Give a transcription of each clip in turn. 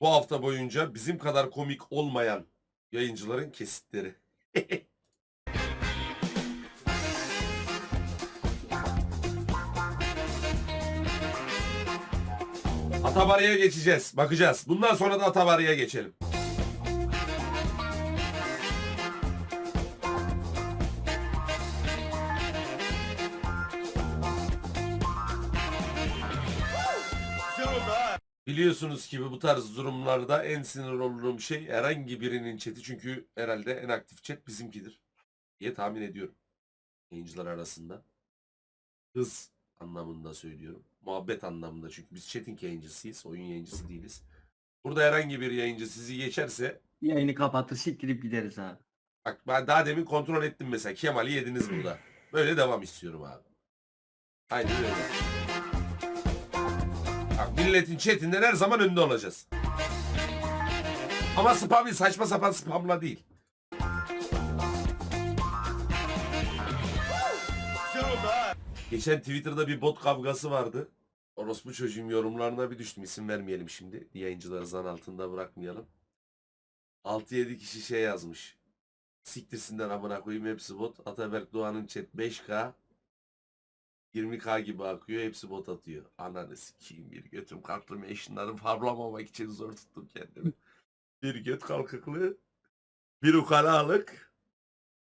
Bu hafta boyunca bizim kadar komik olmayan yayıncıların kesitleri. Atabarı'ya geçeceğiz. Bakacağız. Bundan sonra da Atabarı'ya geçelim. Biliyorsunuz ki bu tarz durumlarda en sinir olduğum şey herhangi birinin chat'i çünkü herhalde en aktif chat bizimkidir diye tahmin ediyorum. Yayıncılar arasında. Hız anlamında söylüyorum. Muhabbet anlamında çünkü biz chat'in yayıncısıyız. Oyun yayıncısı değiliz. Burada herhangi bir yayıncı sizi geçerse Yayını kapatır siktirip gideriz abi. bak ben daha demin kontrol ettim mesela Kemal'i yediniz burada. Böyle devam istiyorum abi. Aynen öyle. Bak milletin chatinden her zaman önde olacağız. Ama spam saçma sapan spamla değil. Geçen Twitter'da bir bot kavgası vardı. Orospu çocuğum yorumlarına bir düştüm. İsim vermeyelim şimdi. Yayıncıları zan altında bırakmayalım. 6-7 kişi şey yazmış. Siktirsinden amına koyayım hepsi bot. Ataberk Doğan'ın chat 5K 20K gibi akıyor. Hepsi bot atıyor. Ananı sikeyim bir götüm kalktım eşinlerim farlamamak için zor tuttum kendimi. bir göt kalkıklığı. Bir ukalalık.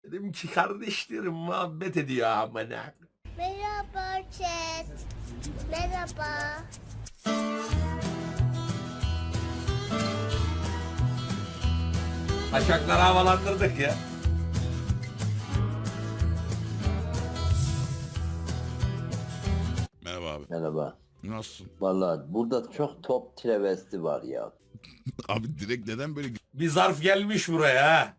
Dedim ki kardeşlerim muhabbet ediyor amına. Merhaba chat. Merhaba. Taşakları havalandırdık ya. Merhaba abi. Merhaba. Nasılsın? Vallahi burada çok top travesti var ya. Abi direkt neden böyle Bir zarf gelmiş buraya ha.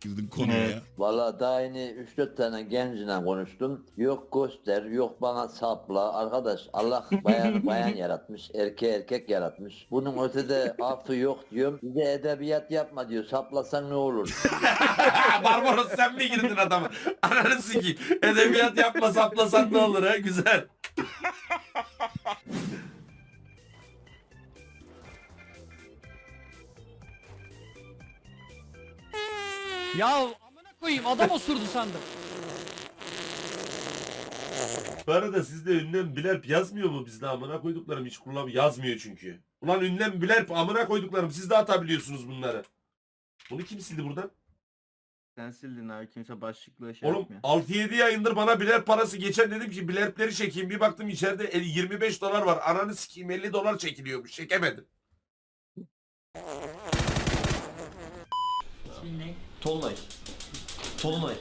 Girdin konuya ya? Vallahi daha yeni 3-4 tane gençle konuştum. Yok göster, yok bana sapla. Arkadaş Allah bayan bayan yaratmış, erkeği erkek yaratmış. Bunun ötede affı yok diyorum. Bir de edebiyat yapma diyor. Saplasan ne olur? Barbaros sen mi girdin adama? Ananı sikeyim. Edebiyat yapma saplasan ne olur ha? Güzel. Ya amına koyayım adam osurdu sandım. Bu arada sizde ünlem bilerp yazmıyor mu bizde amına koyduklarım hiç kullan yazmıyor çünkü. Ulan ünlem bilerp amına koyduklarım siz de atabiliyorsunuz bunları. Bunu kim sildi buradan? Sen sildin abi kimse başlıklı şey Oğlum yapmıyor. 6-7 yayındır bana biler parası geçen dedim ki bilerpleri çekeyim bir baktım içeride el- 25 dolar var. Ananı sikeyim 50 dolar çekiliyormuş çekemedim. Tolunay. Tolunay.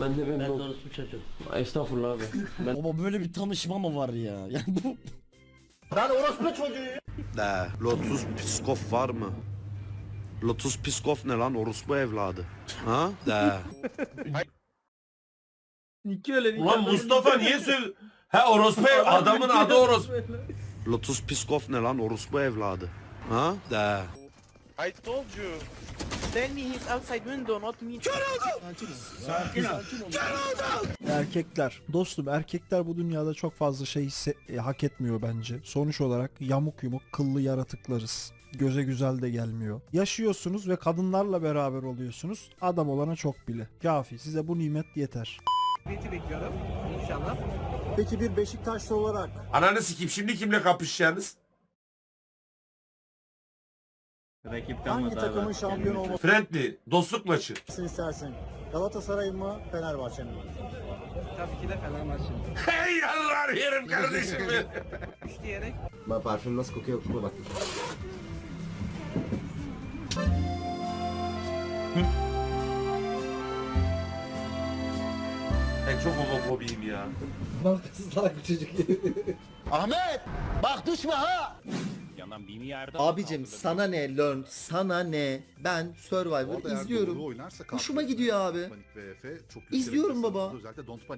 Ben de ben de orospu çocuğum. Estağfurullah abi. Ben Baba böyle bir tanışma mı var ya? Yani bu De, Lotus Piskov var mı? Lotus Piskov ne lan? Orospu evladı. Ha? De. Niki öyle Ulan. Mustafa niye söv... He orospu ev- adamın adı orospu. Lotus Piskov ne lan? Orospu evladı. Ha? De. I told you. Tell me he's outside window, not me. erkekler. Dostum erkekler bu dünyada çok fazla şey hisse- e, hak etmiyor bence. Sonuç olarak yamuk yumuk kıllı yaratıklarız. Göze güzel de gelmiyor. Yaşıyorsunuz ve kadınlarla beraber oluyorsunuz. Adam olana çok bile. Kafi size bu nimet yeter. Peki bir Beşiktaşlı olarak Ananı sikeyim şimdi kimle kapışacaksınız? Rakip kalmadı abi. şampiyon olmasını Friendly, dostluk maçı. istersin? Galatasaray mı Fenerbahçe mi? Tabii ki de Fenerbahçe. Hey Allah yerim kardeşim benim. Ben parfüm nasıl kokuyor kokuma bak. Ben çok homofobiyim ya. Salak bir çocuk. Ahmet! Bak düşme ha! Abicim sana ne learn sana ne ben Survivor izliyorum. Hoşuma gidiyor abi. İzliyorum baba.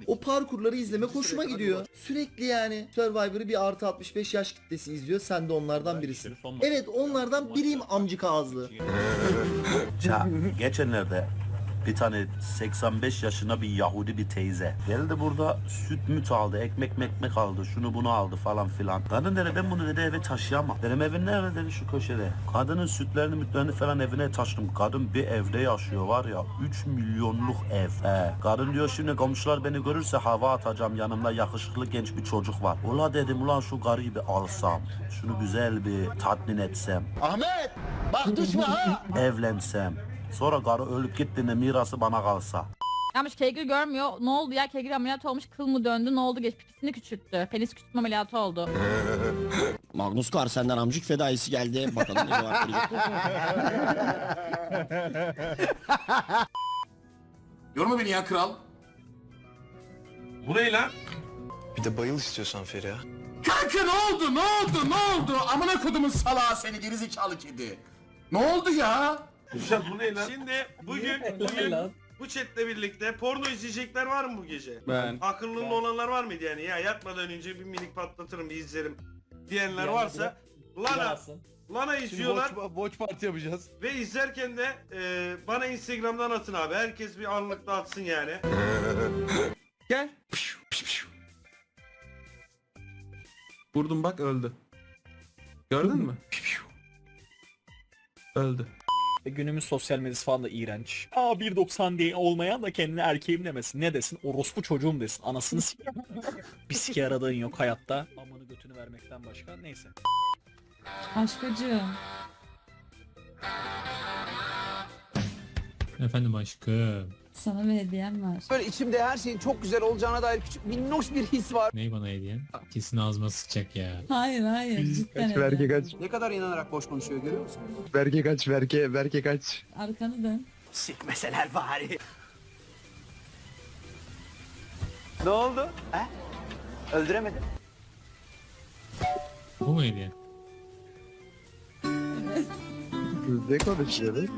O parkurları izlemek hoşuma gidiyor. Sürekli yani Survivor'ı bir artı 65 yaş kitlesi izliyor. Sen de onlardan birisin. Evet onlardan biriyim amcık ağızlı. geçenlerde Bir tane 85 yaşına bir Yahudi bir teyze. Geldi burada süt müt aldı, ekmek mekmek aldı, şunu bunu aldı falan filan. Kadın dedi ben bunu dedi eve taşıyamam. Dedim evin nerede dedi şu köşede. Kadının sütlerini mütlerini falan evine taşıdım. Kadın bir evde yaşıyor var ya 3 milyonluk ev. He. Kadın diyor şimdi komşular beni görürse hava atacağım yanımda yakışıklı genç bir çocuk var. Ula dedim ulan şu bir alsam. Şunu güzel bir tatmin etsem. Ahmet bak düşme ha. Evlensem. Sonra karı ölüp gittiğinde mirası bana kalsa. Yanmış kegri görmüyor. Ne oldu ya? Kegri ameliyat olmuş. Kıl mı döndü? Ne oldu? Geç pipisini küçülttü. Penis küçültme ameliyatı oldu. Magnus Carlsen'den amcık fedaisi geldi. Bakalım ne verecek. Yorma beni ya kral. Bu ne lan? Bir de bayıl istiyorsan Feriha. Kanka ne oldu ne oldu ne oldu? Amına kodumun salağı seni gerizekalı kedi. Ne oldu ya? Kürşat bu ne lan? Şimdi bugün bugün bu chatle birlikte porno izleyecekler var mı bu gece? Ben. Akıllının olanlar var mıydı yani? Ya yatmadan önce bir minik patlatırım bir izlerim diyenler varsa Lana Lana izliyorlar Watch party yapacağız. ve izlerken de e, bana Instagram'dan atın abi. Herkes bir anlıkta atsın yani. Gel. Vurdum bak öldü. Gördün mü? Öldü. Günümüz sosyal medyası falan da iğrenç. Aa 1.90 diye olmayan da kendine erkeğim demesin. Ne desin? Orospu çocuğum desin. Anasını s*** Bir sike yaradığın yok hayatta. Amanı götünü vermekten başka. Neyse. Aşkacığım. Efendim aşkım. Sana bir hediyem var. Böyle içimde her şeyin çok güzel olacağına dair küçük minnoş bir his var. Ney bana hediyen? Kesin ağzıma sıçacak ya. Hayır hayır. Cidden hediyem. kaç. Ne kadar inanarak boş konuşuyor görüyor musun? Verke kaç verke verke kaç. Arkanı dön. Sikmeseler bari. Ne oldu? He? Öldüremedim. Bu mu hediyen? Ne konuşuyoruz?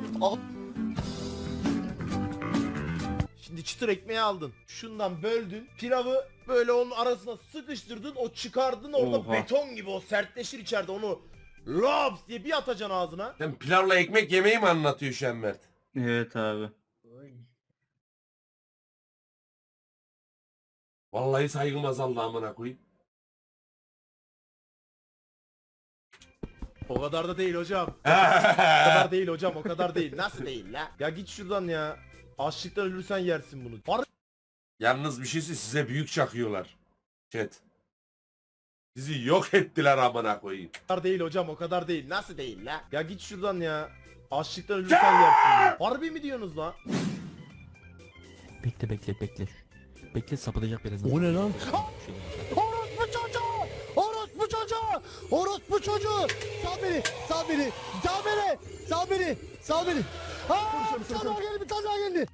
Çıtır ekmeği aldın. Şundan böldün. Pilavı böyle onun arasına sıkıştırdın. O çıkardın orada Oha. beton gibi o sertleşir içeride onu Lops diye bir atacaksın ağzına. Sen pilavla ekmek yemeği mi anlatıyor şu an Mert? Evet abi. Vallahi saygım azaldı amına koyayım. O kadar da değil hocam. O kadar değil hocam o kadar değil. Nasıl değil la? Ya git şuradan ya. Açlıktan ölürsen yersin bunu. Var Yalnız bir şeyse size büyük çakıyorlar. Chat. Sizi yok ettiler amına koyayım. kadar değil hocam o kadar değil. Nasıl değil la? Ya git şuradan ya. Açlıktan ölürsen yersin bunu. Harbi mi diyorsunuz la? Bekle bekle bekle. Bekle sapılacak birazdan. O ne lan? Çocuğu! Orospu çocuğu! Sal beni! Sal beni! Sal beni! Sal beni! Sal beni! Aa, bir tane daha geldi! Bir tane daha geldi!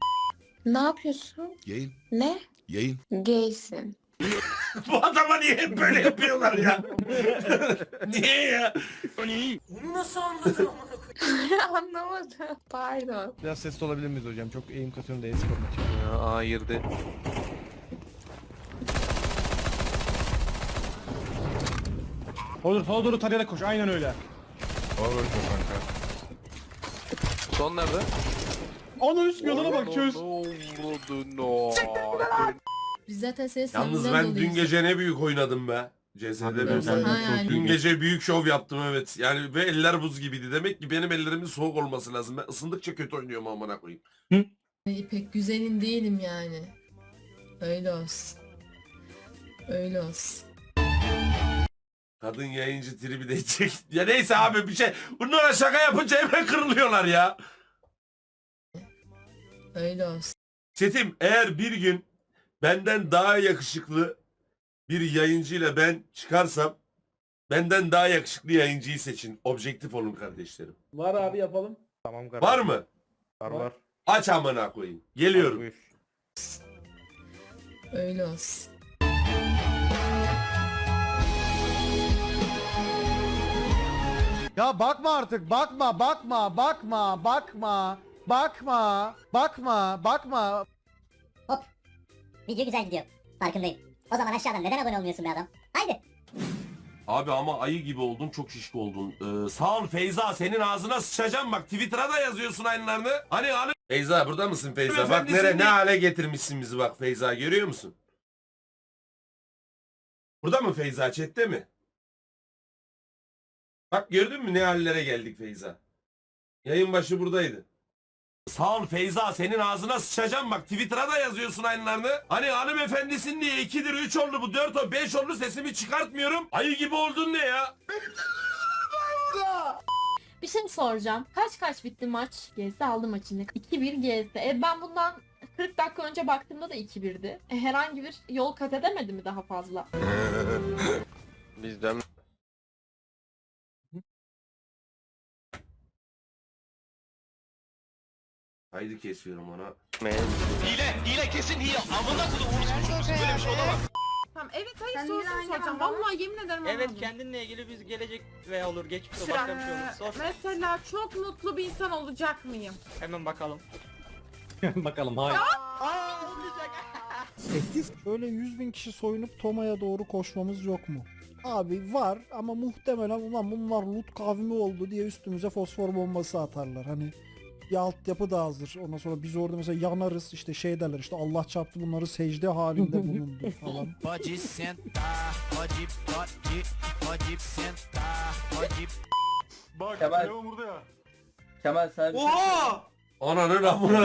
Ne yapıyorsun? Yayın. Ne? Yayın. Gaysin. Bu adama niye hep böyle yapıyorlar ya? niye ya? Anlamadım. Pardon. Biraz sesli olabilir miyiz hocam? Çok eğim kasıyorum da es Ya ayırdı. Olur sola doğru tarayarak koş aynen öyle. Son nerede? Onun üst yoluna bak çöz. Biz zaten seni Yalnız ben dün gece ne büyük oynadım be. CS'de Ben- ben. Yani. Dün gece büyük şov yaptım evet. Yani ve eller buz gibiydi. Demek ki benim ellerimin soğuk olması lazım. Ben ısındıkça kötü oynuyorum amına koyayım. pek güzelin değilim yani. Öyle olsun. Öyle olsun. Kadın yayıncı tribi de çek. Ya neyse abi bir şey. Bunlara şaka yapınca hemen kırılıyorlar ya. Öyle olsun. Çetim eğer bir gün benden daha yakışıklı bir yayıncıyla ben çıkarsam benden daha yakışıklı yayıncıyı seçin. Objektif olun kardeşlerim. Var abi yapalım. Tamam kardeşim. Var mı? Var var. Aç amına koyayım. Geliyorum. Buyur. Öyle olsun. Ya bakma artık bakma bakma bakma bakma bakma bakma bakma Video güzel gidiyor. Farkındayım. O zaman aşağıdan neden abone olmuyorsun be adam? Haydi. Abi ama ayı gibi oldun çok şişko oldun. Ee, sağ ol Feyza senin ağzına sıçacağım bak Twitter'a da yazıyorsun aynılarını. Hani hani Feyza burada mısın Feyza? Bak Efendisi nere ne hale getirmişsin bizi bak Feyza görüyor musun? Burada mı Feyza chatte mi? Bak gördün mü ne hallere geldik Feyza? Yayın başı buradaydı. Sağ ol Feyza senin ağzına sıçacağım bak Twitter'a da yazıyorsun aynılarını. Hani hanımefendisin diye 2'dir 3 oldu bu 4 oldu 5 oldu sesimi çıkartmıyorum. Ayı gibi oldun ne ya? Bir şey soracağım. Kaç kaç bitti maç? GS aldı maçını. 2-1 GS. E ben bundan 40 dakika önce baktığımda da 2-1'di. E, herhangi bir yol kat edemedi mi daha fazla? Bizden Haydi kesiyorum ona. Tamam evet hayır sorusunu soracağım. Vallahi yemin ederim Evet anlamadım. kendinle ilgili biz gelecek veya olur geçmiş Sıra- başka bir şey olur. Sor. Mesela çok mutlu bir insan olacak mıyım? Hemen bakalım. Bakalım hayır. Sessiz. Böyle 100 bin kişi soyunup Toma'ya doğru koşmamız yok mu? Abi var ama muhtemelen ulan bunlar loot kavmi oldu diye üstümüze fosfor bombası atarlar. Hani bir altyapı da hazır. Ondan sonra biz orada mesela yanarız işte şey derler işte Allah çarptı bunları secde halinde bulundu falan. Bak Kemal. Kemal burada ya. Kemal sen Oha! Ananın amına.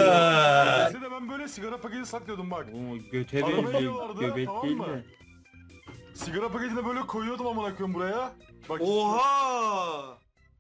de ben böyle sigara paketi saklıyordum bak. Göte Araba geliyorlardı tamam mı? Sigara paketini böyle koyuyordum amına koyayım buraya. Bak Oha!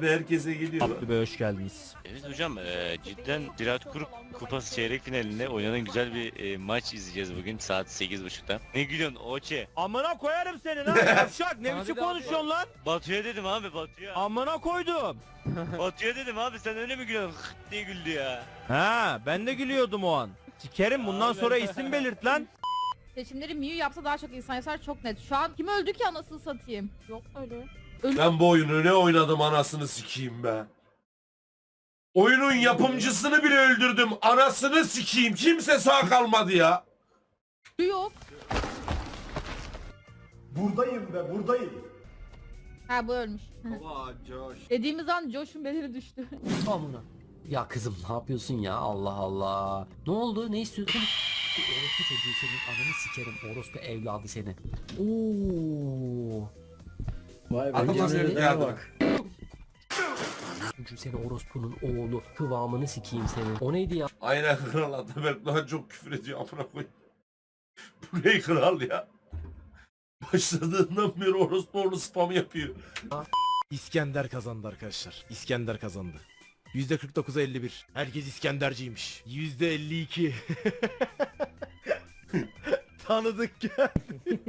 Abi herkese gidiyor. Bey hoş geldiniz. Evet hocam eee, cidden Ziraat Grup Kupası çeyrek finalinde oynanan güzel bir eee, maç izleyeceğiz bugün saat 8.30'da. Ne gülüyorsun Oçe? Amına koyarım seni lan yavşak ne biçim konuşuyorsun lan? Batu'ya dedim abi Batu'ya. Amına koydum. Batu'ya dedim abi sen öyle mi gülüyorsun? Hıh diye güldü ya. Ha ben de gülüyordum o an. Sikerim bundan sonra isim belirt lan. Seçimleri Miyu yapsa daha çok insan yazar çok net. Şu an kim öldü ki anasını satayım? Yok öyle. Ben bu oyunu ne oynadım anasını sikeyim be. Oyunun yapımcısını bile öldürdüm. Anasını sikeyim. Kimse sağ kalmadı ya. Yok. Buradayım be buradayım. Ha bu ölmüş. Baba Josh. Dediğimiz an Josh'un bedeni düştü. Amına. Ya kızım ne yapıyorsun ya Allah Allah. Ne oldu ne istiyorsun? Orospu çocuğu senin ananı sikerim orospu evladı seni. Oo. Vay Aklıma geldi bak. Çünkü seni orospunun oğlu kıvamını sikeyim senin. O neydi ya? Aynen kral Ataberk daha çok küfür ediyor amına koyayım. Bu ne kral ya? Başladığından beri orospu spam yapıyor. İskender kazandı arkadaşlar. İskender kazandı. %49'a 51. Herkes İskenderciymiş. %52. Tanıdık geldi.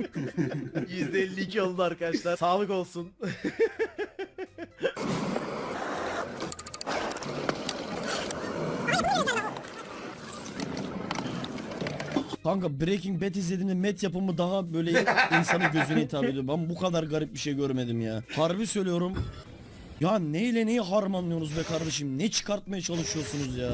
%52 oldu arkadaşlar. Sağlık olsun. Kanka Breaking Bad izlediğimde met yapımı daha böyle insanın gözüne hitap ediyor. Ben bu kadar garip bir şey görmedim ya. Harbi söylüyorum. Ya neyle neyi harmanlıyorsunuz be kardeşim? Ne çıkartmaya çalışıyorsunuz ya?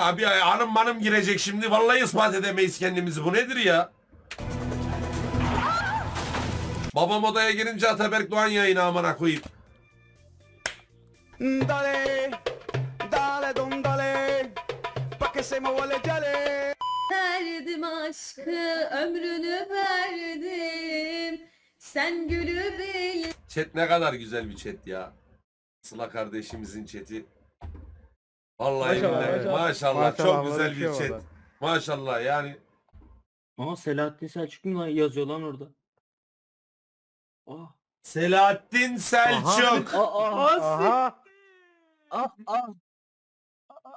Abi hanım manım girecek şimdi. Vallahi ispat edemeyiz kendimizi. Bu nedir ya? Babam odaya girince Ataberk Doğan yayını amına koyayım. Dale, dale don dale, pa que se me vuele chale. Verdim aşkı, ömrünü verdim. Sen gülü bil. Chat ne kadar güzel bir chat ya. Sıla kardeşimizin chat'i. Vallahi billahi maşallah, çok güzel bir chat. Maşallah yani Aa Selahattin Selçuk mu yazıyor lan orada? Aa. Selahattin Selçuk. Aha. Ah ah.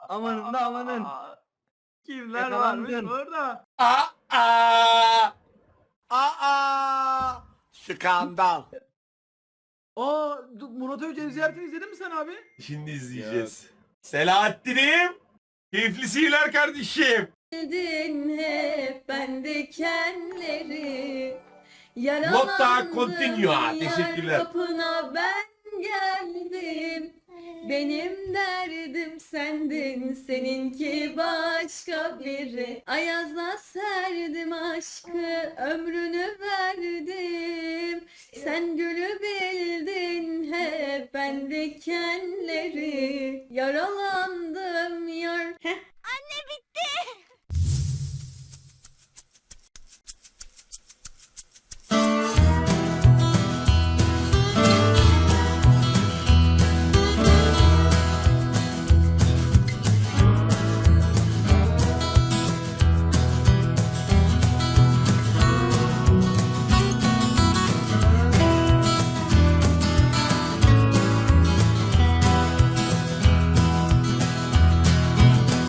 Amanın da amanın. Kimler varmış orada? Aa, Aa! Aa! Skandal. Aa, Murat Özcan ziyaretini izledin mi sen abi? Şimdi izleyeceğiz. Selahattin'im. Keyifli seyirler kardeşim. Bildin hep ben dikenleri Nokta continua. Teşekkürler. Kapına ben geldim. Benim derdim sendin Seninki başka biri. Ayazla serdim aşkı Ömrünü verdim. Sen gülü bildin hep Ben dikenleri Yaralandım yar. Heh